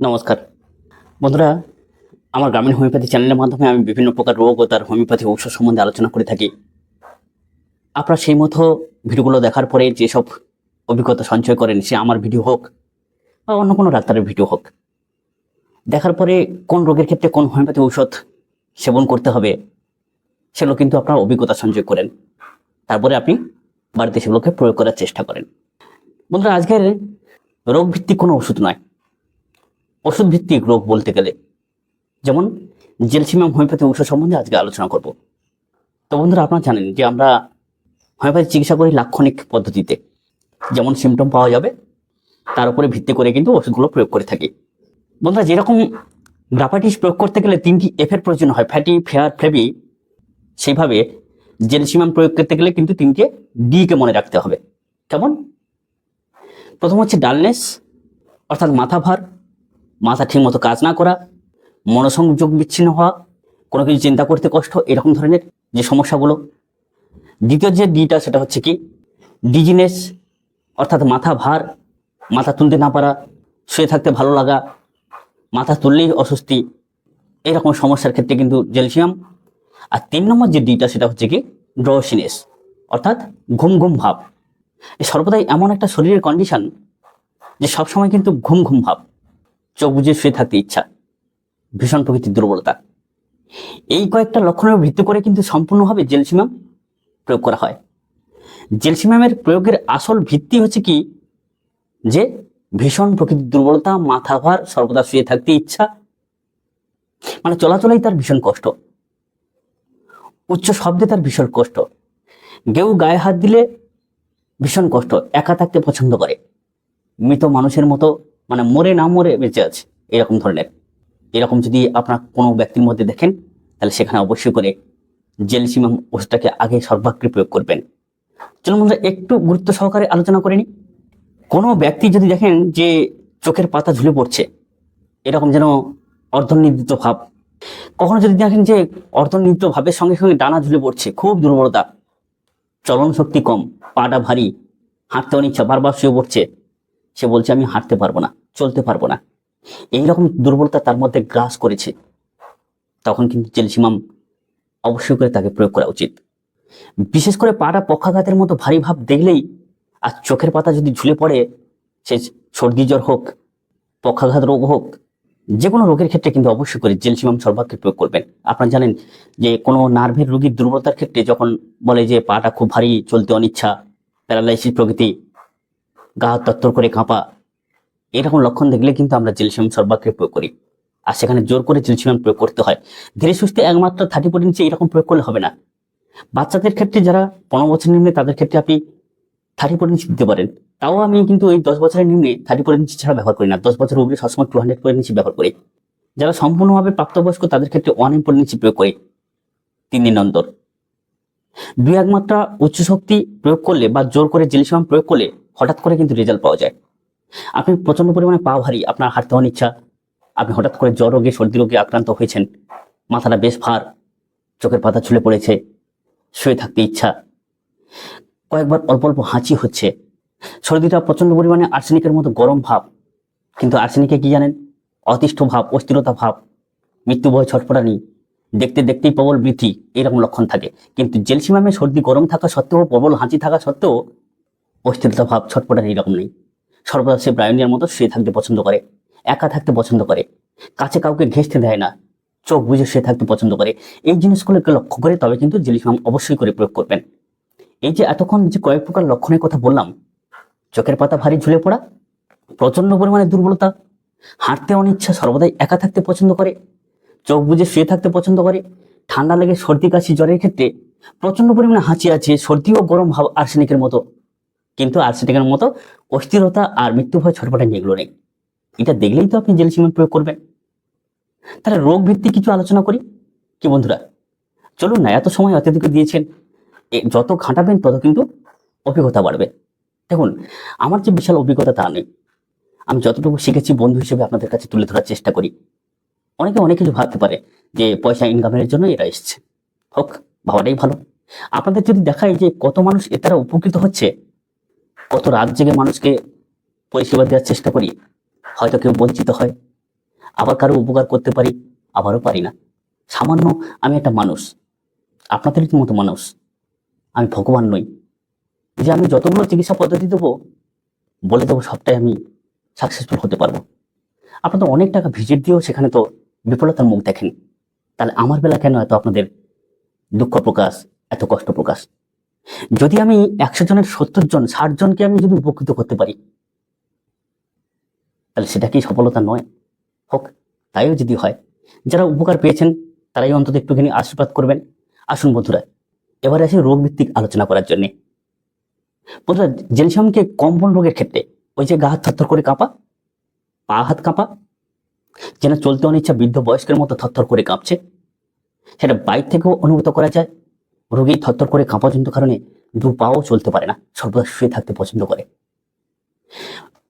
নমস্কার। বন্ধুরা, আমার গ্রামীণ হোমিওপ্যাথি চ্যানেলের মাধ্যমে আমি বিভিন্ন প্রকার রোগ ও তার হোমিওপ্যাথি ঔষধ সম্বন্ধে আলোচনা করে থাকি। আপনারা সেই মতো ভিডিওগুলো দেখার পরে যেসব অভিজ্ঞতা সঞ্চয় করেন, সে আমার ভিডিও হোক বা অন্য কোনো ডাক্তারের ভিডিও হোক, দেখার পরে কোন রোগের ক্ষেত্রে কোন হোমিওপ্যাথি ঔষধ সেবন করতে হবে সেগুলো কিন্তু আপনার অভিজ্ঞতা সঞ্চয় করেন। তারপরে আপনি বাড়িতে সেগুলোকে প্রয়োগ করার চেষ্টা করেন। বন্ধুরা, আজকের রোগ ভিত্তিক কোনো ওষুধ নয়। ওষুধ ভিত্তিক রোগ বলতে গেলে। যেমন জেলসিমাম হোমিওপ্যাথি ঔষধ সম্বন্ধে আজকে আলোচনা করব। তো বন্ধুরা, আপনারা জানেন যে আমরা হোমিওপ্যাথি চিকিৎসা করি লাক্ষণিক পদ্ধতিতে। যেমন সিমটম পাওয়া যাবে, তার উপরে ভিত্তি করে কিন্তু ওষুধগুলো প্রয়োগ করে থাকি। বন্ধুরা, যেরকম গ্রাফাইটিস প্রয়োগ করতে গেলে তিনটি এফের প্রয়োজন হয়, ফ্যাটি, ফেয়ার ফ্লেভি সেইভাবে জেলসিমাম প্রয়োগ করতে গেলে কিন্তু তিনটে ডি কে মনে রাখতে হবে। কেমন? প্রথম হচ্ছে ডালনেস, অর্থাৎ মাথা ভার মাথা ঠিকমতো কাজ না করা, মনোসংযোগ বিচ্ছিন্ন হওয়া, কোনো কিছু চিন্তা করতে কষ্ট, এরকম ধরনের যে সমস্যাগুলো। দ্বিতীয় যে ডিটা সেটা হচ্ছে কি? ডিজিনেস অর্থাৎ মাথা ভার, মাথা তুলতে না পারা, শুয়ে থাকতে ভালো লাগা, মাথা তুললেই অস্বস্তি, এরকম সমস্যার ক্ষেত্রে কিন্তু জেলসিয়াম আর তিন নম্বর যে ডিটা সেটা হচ্ছে কি? ড্রসিনেস অর্থাৎ ঘুম ঘুম ভাব। সর্বদাই এমন একটা শরীরের কন্ডিশন যে সবসময় কিন্তু ঘুম ঘুম ভাব। চোখ বুঝে শুয়ে থাকতে ইচ্ছা। ভীষণ প্রকৃতির দুর্বলতা। এই কয়েকটা লক্ষণের ভিত্তি করে কিন্তু সম্পূর্ণভাবে জেলসিমাম প্রয়োগ করা হয়। জেলসিমামের প্রয়োগের আসল ভিত্তি হচ্ছে কি? যে ভীষণ প্রকৃতির দুর্বলতা, মাথা ভার, সর্বদা শুয়ে থাকতে ইচ্ছা। মানে চলাচলেই তার ভীষণ কষ্ট। উচ্চ শব্দে তার ভীষণ কষ্ট। কেউ গায়ে হাত দিলে ভীষণ কষ্ট, একা থাকতে পছন্দ করে। মৃত মানুষের মতো মানে মরে না মরে বেঁচে আছে, এরকম ধরনের এরকম যদি আপনার কোনো ব্যক্তির মধ্যে দেখেন, তাহলে সেখানে অবশ্যই করে জেলসিমাম ওষুধটাকে আগে সর্বাগ্রে প্রয়োগ করবেন। চলুন বন্ধুরা, একটু গুরুত্ব সহকারে আলোচনা করে নিই কোনো ব্যক্তি যদি দেখেন যে চোখের পাতা ঝুলে পড়ছে, এরকম যেন অর্ধনির্দিত ভাব। কখনো যদি দেখেন যে অর্ধনির্দিত ভাবের সঙ্গে সঙ্গে ডানা ঝুলে পড়ছে, খুব দুর্বলতা, চলন শক্তি কম, পাটা ভারী, হাঁটতে অনিচ্ছা, বারবার শুয়ে পড়ছে সে বলছে, আমি হাঁটতে পারব না, চলতে পারব না। এইরকম দুর্বলতা তার মধ্যে গ্রাস করেছে। তখন কিন্তু জেলসিমাম অবশ্যই করে তাকে প্রয়োগ করা উচিত। বিশেষ করে পাটা পক্ষাঘাতের মতো ভারী ভাব দেখলেই আর চোখের পাতা যদি ঝুলে পড়ে, সে সর্দি জ্বর হোক, পক্ষাঘাত রোগ হোক, যে কোনো রোগের ক্ষেত্রে কিন্তু অবশ্যই করে জেলসিমাম সর্বাগ্রে প্রয়োগ করবেন। আপনারা জানেন যে কোনো নার্ভের রোগীর দুর্বলতার ক্ষেত্রে যখন বলে যে পাটা খুব ভারী, চলতে অনিচ্ছা, প্যারালাইসিস প্রকৃতি গা তত্তর করে কাঁপা। এরকম লক্ষণ দেখলে কিন্তু আমরা জেলসিমাম সর্বাগ্রে প্রয়োগ করি। আর সেখানে জোর করে জেলসিমাম প্রয়োগ করতে হয়। ধীরে সুস্থে একমাত্র থার্টি ফোর নিচে এরকম প্রয়োগ করলে হবে না। বাচ্চাদের ক্ষেত্রে যারা পনেরো বছর নিম্নে, তাদের ক্ষেত্রে আপনি থার্টি ফোর ইঞ্চি দিতে পারেন। তাও আমি কিন্তু ওই দশ বছরের নিম্নে থার্টি ফোর ইঞ্চি ছাড়া ব্যবহার করি না। দশ বছরের উপরে সবসময় টু হান্ড্রেড পয়েন্ট ব্যবহার করি। যারা সম্পূর্ণভাবে প্রাপ্তবয়স্ক, তাদের ক্ষেত্রে ওয়ান এম পয়েন্ট প্রয়োগ করি। তিন দিন অন্তর। দুই একমাত্রা উচ্চ শক্তি প্রয়োগ করলে বা জোর করে জেলিসিমাম প্রয়োগ করলে হঠাৎ করে কিন্তু রেজাল্ট পাওয়া যায়। আপনি প্রচণ্ড পরিমাণে পা ভারী, আপনার হাঁটতে অনিচ্ছা আপনি হঠাৎ করে জ্বর রোগে, সর্দি রোগে আক্রান্ত হয়েছেন। মাথাটা বেশ ভার, চোখের পাতা ছুলে পড়েছে, শুয়ে থাকতে ইচ্ছা। কয়েকবার অল্প অল্প হাঁচি হচ্ছে। সর্দিটা প্রচণ্ড পরিমাণে আর্সেনিকের মতো গরম ভাব। কিন্তু আর্সেনিকে কি জানেন? অতিষ্ঠ ভাব, অস্থিরতা ভাব, মৃত্যু ভয়, ছটফটানি। দেখতে দেখতেই প্রবল বৃদ্ধি, এরকম লক্ষণ থাকে। কিন্তু জেলসিমামে সর্দি গরম থাকা সত্ত্বেও, প্রবল হাঁচি থাকা সত্ত্বেও অস্থিরতা ভাব ছটফটানি এরকম নেই। সর্বদা সে ব্রায়নিয়ার মতো শুয়ে থাকতে পছন্দ করে, একা থাকতে পছন্দ করে, কাছে কাউকে ঘেঁষতে দেয় না, চোখ বুঝে শুয়ে থাকতে পছন্দ করে। এই জিনিসগুলোকে লক্ষ্য করে তবে কিন্তু জেলিসিমাম অবশ্যই করে প্রয়োগ করবেন। এই যে এতক্ষণ যে কয়েক প্রকার লক্ষণের কথা বললাম, চোখের পাতা ভারী ঝুলে পড়া প্রচণ্ড পরিমাণে দুর্বলতা, হাঁটতে অনিচ্ছা সর্বদাই একা থাকতে পছন্দ করে, চোখ বুঝে শুয়ে থাকতে পছন্দ করে, ঠান্ডা লেগে সর্দি কাশি জ্বরের ক্ষেত্রে প্রচণ্ড পরিমাণে হাঁচি আছে, সর্দি ও গরম ভাব আর্সেনিকের মতো কিন্তু আর্সেনিকের মতো অস্থিরতা আর মৃত্যু ভয় ছটপটানি এগুলো নেই। এটা দেখলেই তো আপনি জেলসিমেন্ট প্রয়োগ করবেন। তাহলে রোগ ভিত্তিক কিছু আলোচনা করি? কি বন্ধুরা? চলুন না, এত সময় অত্যধিক দিয়েছেন। যত ঘাঁটাবেন তত কিন্তু অভিজ্ঞতা বাড়বে। দেখুন, আমার যে বিশাল অভিজ্ঞতা তা নেই। আমি যতটুকু শিখেছি বন্ধু হিসেবে আপনাদের কাছে তুলে ধরার চেষ্টা করি। অনেকে, অনেক কিছু ভাবতে পারে যে পয়সা ইনকামের জন্য এরা এসছে। হোক, ভাবাটাই ভালো। আপনাদের যদি দেখায় যে কত মানুষ এ তারা উপকৃত হচ্ছে কত রাত জেগে মানুষকে পরিষেবা দেওয়ার চেষ্টা করি, হয়তো কেউ বঞ্চিত হয়। আবার কারও উপকার করতে পারি, আবারও পারি না। সামান্য আমি একটা মানুষ, আপনাদের মতো মানুষ। আমি ভগবান নই। যে আমি যতগুলো চিকিৎসা পদ্ধতি দেবো, বলে দেবো সবটাই আমি সাকসেসফুল হতে পারব। আপনাদের অনেক টাকা ভিজিট দিয়েও সেখানে তো বিফলতার মুখ দেখেন। তাহলে আমার বেলা কেন এত আপনাদের দুঃখ প্রকাশ, এত কষ্ট প্রকাশ? যদি আমি একশো জনের সত্তর জন, ষাট জনকে আমি যদি উপকৃত করতে পারি, তাহলে সেটা কি সফলতা নয়? হোক, তাইও যদি হয়। যারা উপকার পেয়েছেন, তারাই অন্তত একটুখানি আশীর্বাদ করবেন। আসুন বন্ধুরা, এবারে আসি রোগ ভিত্তিক আলোচনা করার জন্যে। বন্ধুরা জেলসামকে কম্পন রোগের ক্ষেত্রে, ওই যে গা হাত থরথর করে কাঁপা, পা হাত কাঁপা, যেন চলতে অনিচ্ছা বৃদ্ধ বয়স্কের মতো থরথর করে কাঁপছে, সেটা বাইক থেকেও অনুভূত করা যায়। রোগী থরথর করে কাঁপাজনিত কারণে দু পাও চলতে পারে না, সর্বদা শুয়ে থাকতে পছন্দ করে।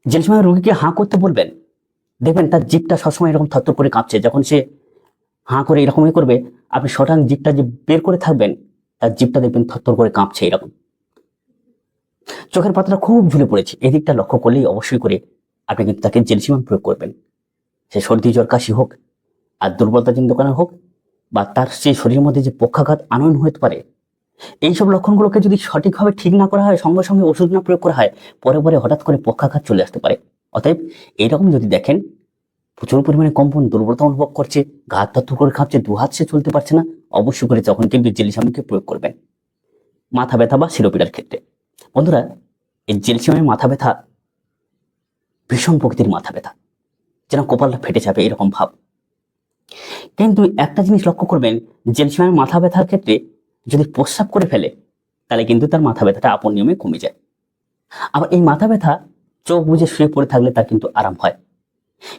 যে সময় রোগীকে হাঁ করতে বলবেন, দেখবেন তার জিপটা সবসময় এরকম থরথর করে কাঁপছে। যখন সে হাঁ করে এরকমই করবে, আপনি শটাং জিপটা যে বের করে থাকবেন, তার জিপটা দেখবেন থরথর করে কাঁপছে এরকম। চোখের পাতাটা খুব ঝুলে পড়েছে, এদিকটা লক্ষ্য করলেই অবশ্যই করে আপনি কিন্তু তাকে জেলসিমান প্রয়োগ করবেন। সে সর্দি, জ্বর, কাশি হোক, আর দুর্বলতাজনিত কারণে হোক বা তার সেই শরীরের মধ্যে যে পক্ষাঘাত, আনয়ন হতে পারে, এইসব লক্ষণগুলোকে যদি সঠিকভাবে ঠিক না করা হয়, সঙ্গে সঙ্গে ওষুধ না প্রয়োগ করা হয়, পরে পরে হঠাৎ করে পক্ষাঘাত চলে আসতে পারে। অতএব এইরকম যদি দেখেন, প্রচুর পরিমাণে কম্পন, দুর্বলতা অনুভব করছে হাত তত্ত্ব করে খাচ্ছে, দু হাত সে চলতে পারছে না, অবশ্যই করে তখন কিন্তু জেলিসামকে প্রয়োগ করবেন। মাথা ব্যথা বা শিরোপীড়ার ক্ষেত্রে। বন্ধুরা, এই জেলসিমামের মাথা ব্যথা ভীষণ প্রকৃতির মাথা ব্যথা। যেন কপালটা ফেটে যাবে, এরকম ভাব। কিন্তু একটা জিনিস লক্ষ্য করবেন জেলসিমামের মাথা ব্যথার ক্ষেত্রে যদি প্রস্রাব করে ফেলে, তাহলে কিন্তু তার মাথা ব্যথাটা আপন নিয়মে কমে যায়। আবার এই মাথা ব্যথা চোখ বুঝে শুয়ে পড়ে থাকলে তার কিন্তু আরাম হয়।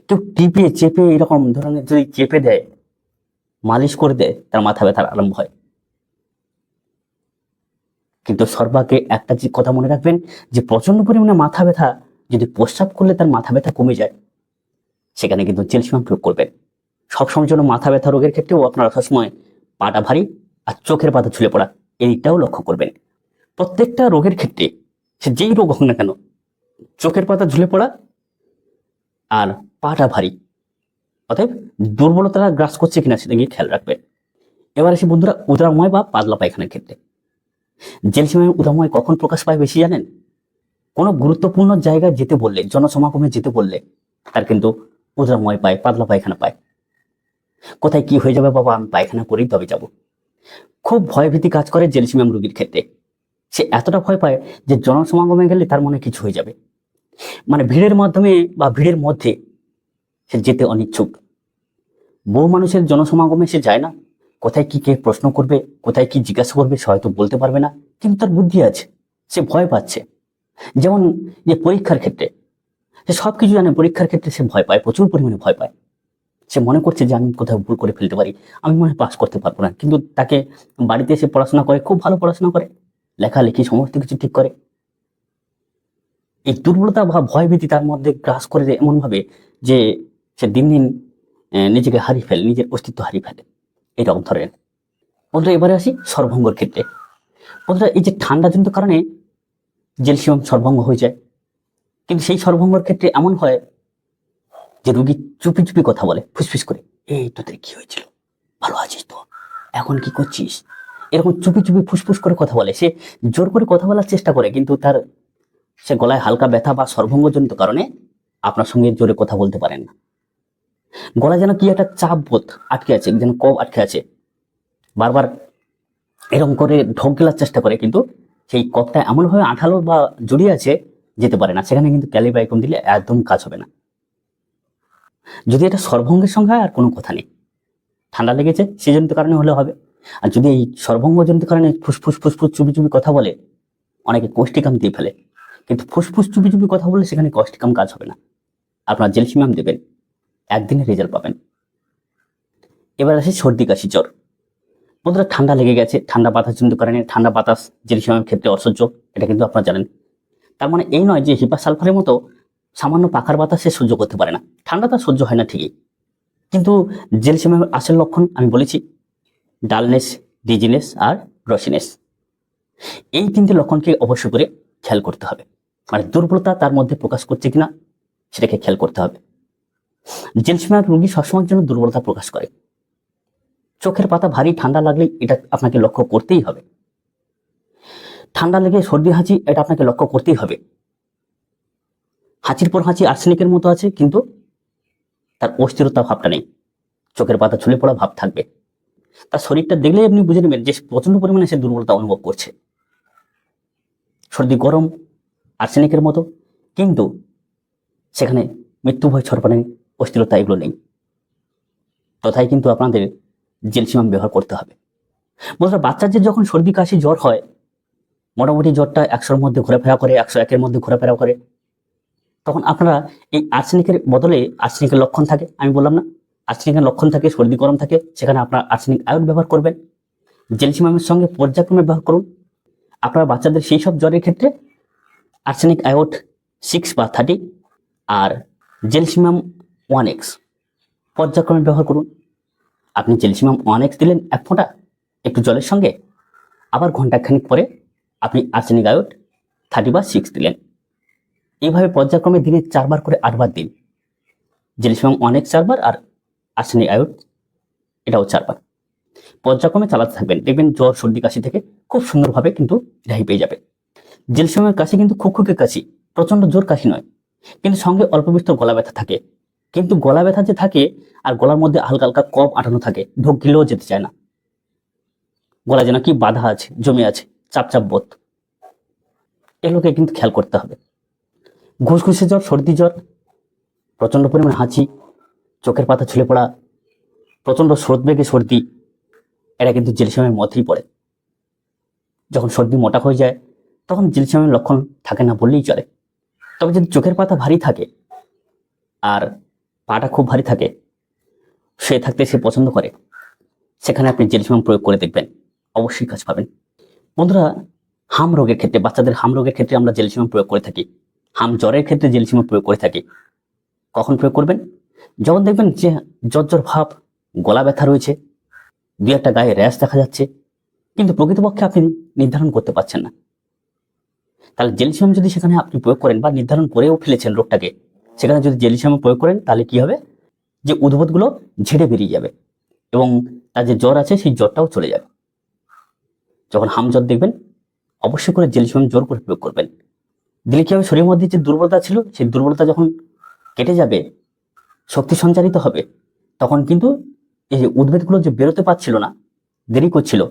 কেউ টিপে, চেপে এরকম ধরনের যদি চেপে দেয়, মালিশ করে দেয়, তার মাথা ব্যথার আরম্ভ হয়। কিন্তু সর্বাকে একটা কথা মনে রাখবেন, যে প্রচণ্ড পরিমাণে মাথা ব্যথা যদি প্রস্রাব করলে তার মাথা ব্যথা কমে যায়, সেখানে কিন্তু জেলসিমাম প্রয়োগ করবেন। সবসময় জন্য মাথা ব্যথা রোগের ক্ষেত্রেও আপনারা সবসময় পাটা ভারী আর চোখের পাতা ঝুলে পড়া, এইটাও লক্ষ্য করবেন। প্রত্যেকটা রোগের ক্ষেত্রে, সে যেই রোগ হোক না কেন, চোখের পাতা ঝুলে পড়া আর পাটা ভারী, অতএব দুর্বলতা গ্রাস করছে কিনা সেটা গিয়ে খেয়াল রাখবেন। এবার এসে বন্ধুরা উদারময় বা পাতলা পায়খানার ক্ষেত্রে। জেলসিমায় উদারময় কখন প্রকাশ পায় বেশি জানেন? কোনো গুরুত্বপূর্ণ জায়গায় যেতে বললে, জনসমাগমে যেতে বললে, তার কিন্তু উদারময় পায়, পাতলা পায়খানা পায়। কোথায় কি হয়ে যাবে বাবা, আমি পায়খানা করেই তবে যাব। খুব ভয়ভীতি কাজ করে জেলসিমাম রোগীর ক্ষেত্রে। সে এতটা ভয় পায় যে জনসমাগমে গেলে তার মনে কিছু হয়ে যাবে। মানে ভিড়ের মাধ্যমে বা ভিড়ের মধ্যে সে যেতে অনিচ্ছুক। বহু মানুষের জনসমাগমে সে যায় না। কোথায় কি কে প্রশ্ন করবে, কোথায় কি জিজ্ঞাসা করবে সে হয়তো বলতে পারবে না। কিন্তু তার বুদ্ধি আছে, সে ভয় পাচ্ছে। যেমন যে পরীক্ষার ক্ষেত্রে, সে সব কিছু জানে, পরীক্ষার ক্ষেত্রে সে ভয় পায়, প্রচুর পরিমাণে ভয় পায়। সে মনে করছে যে আমি কোথাও ভুল করে ফেলতে পারি, আমি মনে পাস করতে পারব না। কিন্তু তাকে বাড়িতে এসে পড়াশোনা করে, খুব ভালো পড়াশোনা করে, লেখালেখি সমস্ত কিছু ঠিক করে। এই দুর্বলতা বা ভয়ভীতি তার মধ্যে গ্রাস করে দেয় এমনভাবে যে সে দিন দিন নিজেকে হারিয়ে ফেলে, নিজের অস্তিত্ব হারিয়ে ফেলে। এরকম ধরেন বন্ধুরা, এবারে আসি সর্বঙ্গর ক্ষেত্রে। বন্ধুরা, এই যে ঠান্ডা ঠান্ডাজনিত কারণে জেলসিয়াম সর্বঙ্গ হয়ে যায়। কিন্তু সেই সর্বঙ্গর ক্ষেত্রে এমন হয় যে রুগী চুপি চুপি কথা বলে, ফুসফুস করে, এই তোদের কি হয়েছিল? ভালো আছিস তো? এখন কি করছিস? এরকম চুপি চুপি ফুসফুস করে কথা বলে। সে জোর করে কথা বলার চেষ্টা করে, কিন্তু তার সে গলায় হালকা ব্যথা বা সর্বঙ্গজনিত কারণে আপনার সঙ্গে জোরে কথা বলতে পারেন না। গলা যেন কি একটা চাপ বোধ আটকে আছে, যেন কব আটকে আছে। বারবার এরকম করে ঢোক গেলার চেষ্টা করে, কিন্তু সেই কপটা এমনভাবে আঠালো বা জড়িয়ে আছে, যেতে পারে না। সেখানে কিন্তু ক্যালিবাইকম দিলে একদম কাজ হবে না। যদি এটা সর্বঙ্গের হয় আর কোনো কথা নেই। ঠান্ডা লেগেছে সেজনিত কারণে হলে হবে। আর যদি এই সর্বঙ্গজনিত কারণে ফুসফুস ফুসফুস চুপি চুপি কথা বলে, অনেকে কোষ্টিকাম দিয়ে ফেলে। কিন্তু ফুসফুস চুপি চুপি কথা বললে সেখানে কোষ্টিকাম কাজ হবে না। আপনার জেলসিমাম দেবেন একদিনে রেজাল্ট পাবেন। এবার আসে সর্দি কাশি জ্বর। বন্ধুরা, ঠান্ডা লেগে গেছে, ঠান্ডা বাতাসজনিত কারণে ঠান্ডা বাতাস জেলসিমামের ক্ষেত্রে অসহ্য, এটা কিন্তু আপনারা জানেন। তার মানে এই নয় যে হিপা সালফারের মতো সামান্য পাখার বাতাস সে সহ্য করতে পারে না। ঠান্ডা তার সহ্য হয় না ঠিকই। কিন্তু জেলসিমামের আসল লক্ষণ আমি বলেছি, ডালনেস, ডিজিনেস আর রসিনেস। এই তিনটি লক্ষণকে অবশ্য করে খেয়াল করতে হবে। মানে দুর্বলতা তার মধ্যে প্রকাশ করছে কিনা, সেটাকে খেয়াল করতে হবে। জেলসিমার রোগী সবসময়ের জন্য দুর্বলতা প্রকাশ করে। চোখের পাতা ভারী, ঠান্ডা লাগলে এটা আপনাকে লক্ষ্য করতেই হবে। ঠান্ডা লেগে সর্দি, হাঁচি, এটা আপনাকে লক্ষ্য করতেই হবে। হাঁচির পর হাঁচি আর্সেনিকের মতো আছে, কিন্তু তার অস্থিরতা ভাবটা নেই। চোখের পাতা ছুলে পড়া ভাব থাকবে। তার শরীরটা দেখলেই আপনি বুঝে নেবেন যে প্রচণ্ড পরিমাণে সে দুর্বলতা অনুভব করছে। সর্দি গরম, আর্সেনিকের মতো, কিন্তু সেখানে মৃত্যু ভয় ছড়পানি অস্থিরতা এগুলো নেই। তথায় কিন্তু আপনাদের জেলসিমাম ব্যবহার করতে হবে। বন্ধুরা বাচ্চাদের যখন সর্দি, কাশি, জ্বর হয়, মোটামুটি জ্বরটা একশোর মধ্যে ঘোরাফেরা করে, একশো একের মধ্যে ঘোরাফেরা করে। তখন আপনারা এই আর্সেনিকের বদলে আর্সেনিকের লক্ষণ থাকে, আমি বললাম না। আর্সেনিকের লক্ষণ থাকে, সর্দি, গরম থাকে, সেখানে আপনার আর্সেনিক আয়ন ব্যবহার করবেন। জেলসিমামের সঙ্গে পর্যায়ক্রমে ব্যবহার করুন। আপনার বাচ্চাদের সেই সব জ্বরের ক্ষেত্রে আর্সেনিক আয়োট সিক্স বা থার্টি আর জেলসিমাম ওয়ান এক্স পর্যায়ক্রমে ব্যবহার করুন। আপনি জেলসিমাম ওয়ান এক্স দিলেন এক ফোঁটা একটু জলের সঙ্গে, আবার ঘন্টাখানিক পরে আপনি আর্সেনিক আয়োট থার্টি বা সিক্স দিলেন। এইভাবে পর্যায়ক্রমে দিনে চারবার করে আটবার দিন। জেলসিমাম অনেক চারবার আর আর্সেনিক আয়োড এটাও চারবার। পর্যায়ক্রমে চালাতে থাকবেন। দেখবেন জ্বর, সর্দি, কাশি থেকে খুব সুন্দরভাবে কিন্তু রেহাই পেয়ে যাবে জেলসিমামের কাশি কিন্তু খুকুকে কাশি প্রচণ্ড জোর কাশি নয়। কিন্তু সঙ্গে অল্প বিস্তর গলা ব্যথা থাকে। কিন্তু গলা ব্যথা যে থাকে আর গলার মধ্যে হালকা হালকা কফ আটানো থাকে, ঢোক গিলেও যেতে চায় না। গলা যেন কি বাধা আছে, জমে আছে, চাপচাপ চাপ বোধ। এগুলোকে কিন্তু খেয়াল করতে হবে। ঘুষঘুষে জ্বর, সর্দি জ্বর, প্রচণ্ড পরিমাণে হাঁচি, চোখের পাতা ছুলে পড়া, প্রচণ্ড স্রোত বেগে সর্দি এটা কিন্তু জেলসিয়ামের মধ্যেই পড়ে। যখন সর্দি মোটা হয়ে যায়, তখন জেলসিয়ামের লক্ষণ থাকে না বললেই চলে। তবে যদি চোখের পাতা ভারী থাকে, আর পাটা খুব ভারী থাকে, সে থাকতে সে পছন্দ করে। সেখানে আপনি জেলসিয়াম প্রয়োগ করে দেখবেন। অবশ্যই কাজ পাবেন। বন্ধুরা, হাম রোগের ক্ষেত্রে, বাচ্চাদের হাম রোগের ক্ষেত্রে আমরা জেলসিয়াম প্রয়োগ করে থাকি। হাম জ্বরের ক্ষেত্রে জেলসিমা প্রয়োগ করে থাকি। কখন প্রয়োগ করবেন? যখন দেখবেন যে জ্বর ভাব, গলা ব্যথা রয়েছে, দুই একটা গায়ে র্যাশ দেখা যাচ্ছে, কিন্তু প্রকৃতপক্ষে আপনি নির্ধারণ করতে পারছেন না। তাহলে জেলসিয়াম যদি সেখানে আপনি প্রয়োগ করেন বা নির্ধারণ করেও ফেলেছেন রোগটাকে, সেখানে যদি জেলসিয়াম প্রয়োগ করেন, তাহলে কি হবে? যে উদ্ভূতগুলো ঝেড়ে বেরিয়ে যাবে এবং তার যে জ্বর আছে, সেই জ্বরটাও চলে যাবে। যখন হাম জ্বর দেখবেন, অবশ্যই করে জেলসিয়াম জোর করে প্রয়োগ করবেন। দিলে কি হবে? শরীরের মধ্যে যে দুর্বলতা ছিল, সেই দুর্বলতা যখন কেটে যাবে, শক্তি সঞ্চারিত হবে, তখন কিন্তু এই যে উদ্ভিদগুলো যে বেরোতে পারছিল না, দেরি করছিল,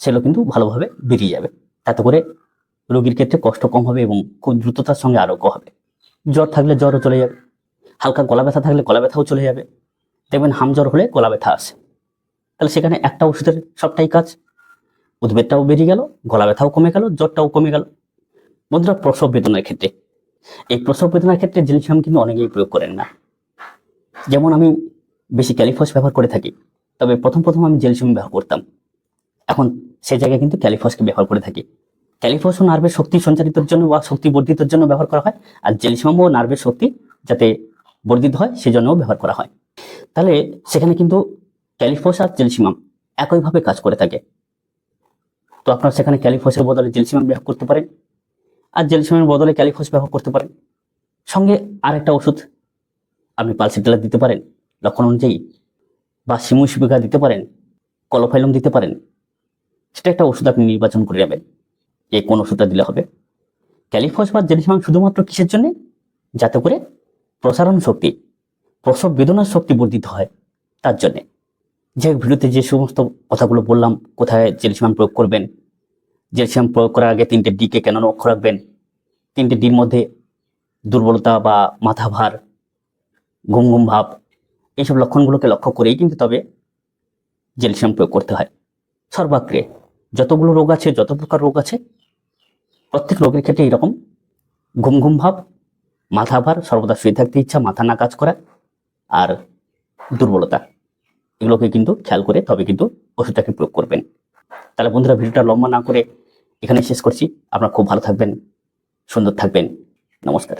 সেগুলো কিন্তু ভালোভাবে বেরিয়ে যাবে। তাতে করে রোগীর ক্ষেত্রে কষ্ট কম হবে এবং খুব দ্রুততার সঙ্গে আরোগ্য হবে। জ্বর থাকলে জ্বরও চলে যাবে, হালকা গলা ব্যথা থাকলে গলা ব্যথাও চলে যাবে। দেখবেন হাম জ্বর হলে গলা ব্যথা আসে। তাহলে সেখানে একটা ওষুধের সবটাই কাজ। উদ্ভিদটাও বেরিয়ে গেল, গলা ব্যথাও কমে গেল, জ্বরটাও কমে গেল। বন্ধুরা প্রসব বেদনার ক্ষেত্রে। এই প্রসব বেদনার ক্ষেত্রে জেলসিয়াম কিন্তু অনেকেই প্রয়োগ করেন না। যেমন আমি বেশি ক্যালিফস ব্যবহার করে থাকি, তবে প্রথম প্রথম আমি জেলসিয়াম ব্যবহার করতাম। এখন সে জায়গায় কিন্তু ক্যালিফসকে ব্যবহার করে থাকি। ক্যালিফসও নার্ভের শক্তি সঞ্চারিতের জন্য বা শক্তি বর্ধিতের জন্য ব্যবহার করা হয়, আর জেলসিয়ামও নার্ভের শক্তি যাতে বর্ধিত হয় সেজন্যও ব্যবহার করা হয়। তাহলে সেখানে কিন্তু ক্যালিফস আর জেলসিমাম একইভাবে কাজ করে থাকে। তো আপনারা সেখানে ক্যালিফসের বদলে জেলসিমাম ব্যবহার করতে পারেন। আর জেলসিমের বদলে ক্যালিফস ব্যবহার করতে পারেন। সঙ্গে আর একটা ওষুধ আপনি পালসিটেলা দিতে পারেন, লক্ষণ অনুযায়ী, বা সিমুসিবিকা দিতে পারেন, কলোফাইলম দিতে পারেন, সেটা একটা ওষুধ আপনি নির্বাচন করে নেবেন এই কোন ওষুধটা দিলে হবে। ক্যালিফস বা জেলসিমাম শুধুমাত্র কিসের জন্যে? যাতে করে প্রসারণ শক্তি, প্রসব বেদনার শক্তি বর্ধিত হয় তার জন্যে। যে ভিডিওতে যে সমস্ত কথাগুলো বললাম, কোথায় জেলসিমাম প্রয়োগ করবেন জেলসিয়াম প্রয়োগ করার আগে তিনটে ডিকে কেন লক্ষ্য রাখবেন? তিনটে ডির মধ্যে দুর্বলতা বা মাথা ভার ঘুম ঘুম ভাব, এইসব লক্ষণগুলোকে লক্ষ্য করেই কিন্তু তবে জেলসিয়াম প্রয়োগ করতে হয়। সর্বাগ্রে যতগুলো রোগ আছে, যত প্রকার রোগ আছে, প্রত্যেক রোগের ক্ষেত্রে এরকম ঘুম ঘুম ভাব মাথা ভার সর্বদা শুয়ে থাকতে ইচ্ছা, মাথা না কাজ করা আর দুর্বলতা, এগুলোকে কিন্তু খেয়াল করে তবে কিন্তু ওষুধটাকে প্রয়োগ করবেন। তাহলে বন্ধুরা ভিডিওটা লম্বা না করে এখানে শেষ করছি। আপনারা খুব ভালো থাকবেন, সুন্দর থাকবেন। নমস্কার।